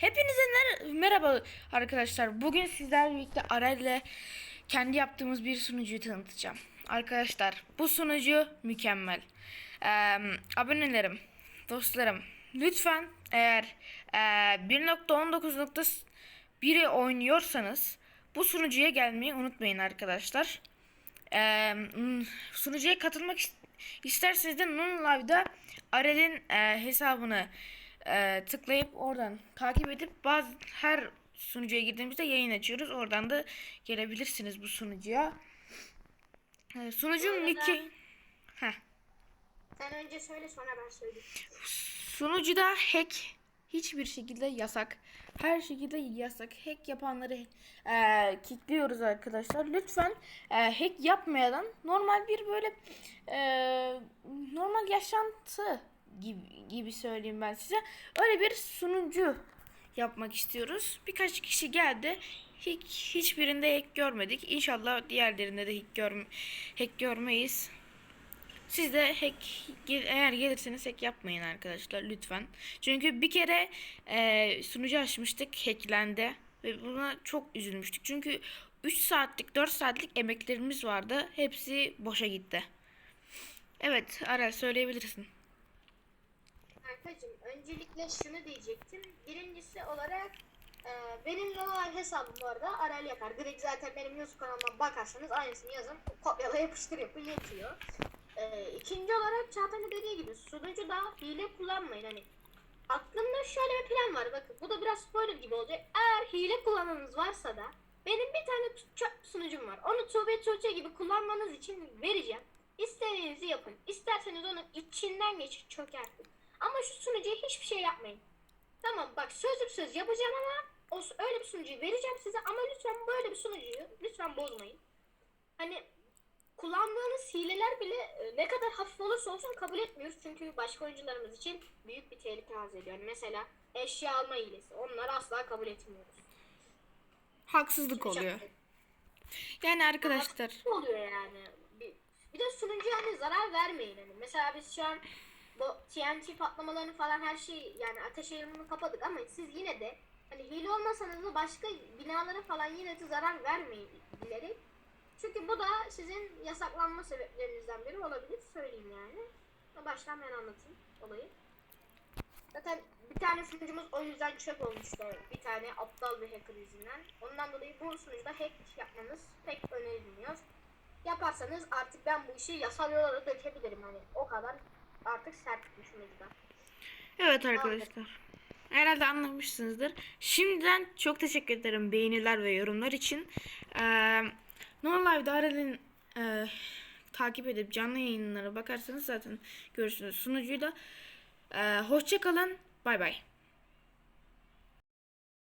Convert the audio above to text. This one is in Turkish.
Hepinize ner- merhaba arkadaşlar. Bugün sizlerle birlikte Arel'le kendi yaptığımız bir sunucuyu tanıtacağım. Arkadaşlar bu sunucu mükemmel. Ee, abonelerim, dostlarım lütfen eğer e, 1.19.1'i oynuyorsanız bu sunucuya gelmeyi unutmayın arkadaşlar. Ee, sunucuya katılmak is- isterseniz de Nun Live'da Arel'in e, hesabını e, tıklayıp oradan takip edip bazı her sunucuya girdiğimizde yayın açıyoruz. Oradan da gelebilirsiniz bu sunucuya. E, sunucunun nicki Heh. Sen önce söyle sonra ben söyleyeyim. Sunucuda hack hiçbir şekilde yasak. Her şekilde yasak. Hack yapanları e, kilitliyoruz arkadaşlar. Lütfen e, hack yapmayan normal bir böyle e, normal yaşantı gibi, gibi söyleyeyim ben size. Öyle bir sunucu yapmak istiyoruz. Birkaç kişi geldi. Hiç, hiçbirinde hack görmedik. İnşallah diğerlerinde de hack, görm hack görmeyiz. Siz de hack eğer gelirseniz hack yapmayın arkadaşlar lütfen. Çünkü bir kere e, sunucu açmıştık hacklendi ve buna çok üzülmüştük. Çünkü 3 saatlik 4 saatlik emeklerimiz vardı. Hepsi boşa gitti. Evet Aral söyleyebilirsin. Kankacığım öncelikle şunu diyecektim. Birincisi olarak e, benim normal hesabım bu arada Arel yapar. Direkt zaten benim YouTube kanalımdan bakarsanız aynısını yazın. Kopyala yapıştır yapın yetiyor. E, ikinci olarak Çağatay'ın dediği gibi sunucuda hile kullanmayın. Hani aklımda şöyle bir plan var. Bakın bu da biraz spoiler gibi olacak. Eğer hile kullanmanız varsa da benim bir tane çöp sunucum var. Onu Tuğbe Tuğçe gibi kullanmanız için vereceğim. İstediğinizi yapın. İsterseniz onu içinden geçin çökertin. Ama şu sunucuya hiçbir şey yapmayın. Tamam bak sözlü söz yapacağım ama o, öyle bir sunucuyu vereceğim size ama lütfen böyle bir sunucuyu lütfen bozmayın. Hani kullandığınız hileler bile e, ne kadar hafif olursa olsun kabul etmiyoruz. Çünkü başka oyuncularımız için büyük bir tehlike arz ediyor. Yani mesela eşya alma hilesi. Onları asla kabul etmiyoruz. Haksızlık oluyor. Yani arkadaşlar Ne oluyor yani? Bir, bir de sunucuya hani zarar vermeyin. Hani mesela biz şu an bu TNT patlamalarını falan her şeyi yani ateş yayılımını kapadık ama siz yine de hani hile olmasanız da başka binalara falan yine de zarar vermeyin bilerek. Çünkü bu da sizin yasaklanma sebeplerinizden biri olabilir söyleyeyim yani. Baştan ben anlatayım olayı. Zaten bir tane sunucumuz o yüzden çöp olmuştu. Bir tane aptal bir hacker yüzünden. Ondan dolayı bu sunucuda hack yapmanız pek önerilmiyor. Yaparsanız artık ben bu işi yasal yola dökebilirim. Hani o kadar artık sert sunucuda. Evet arkadaşlar. Herhalde anlamışsınızdır. Şimdiden çok teşekkür ederim beğeniler ve yorumlar için. Ee, No Live'da Arel'in e, takip edip canlı yayınlara bakarsanız zaten görürsünüz sunucuyu da. Ee, hoşça kalın. Bay bay.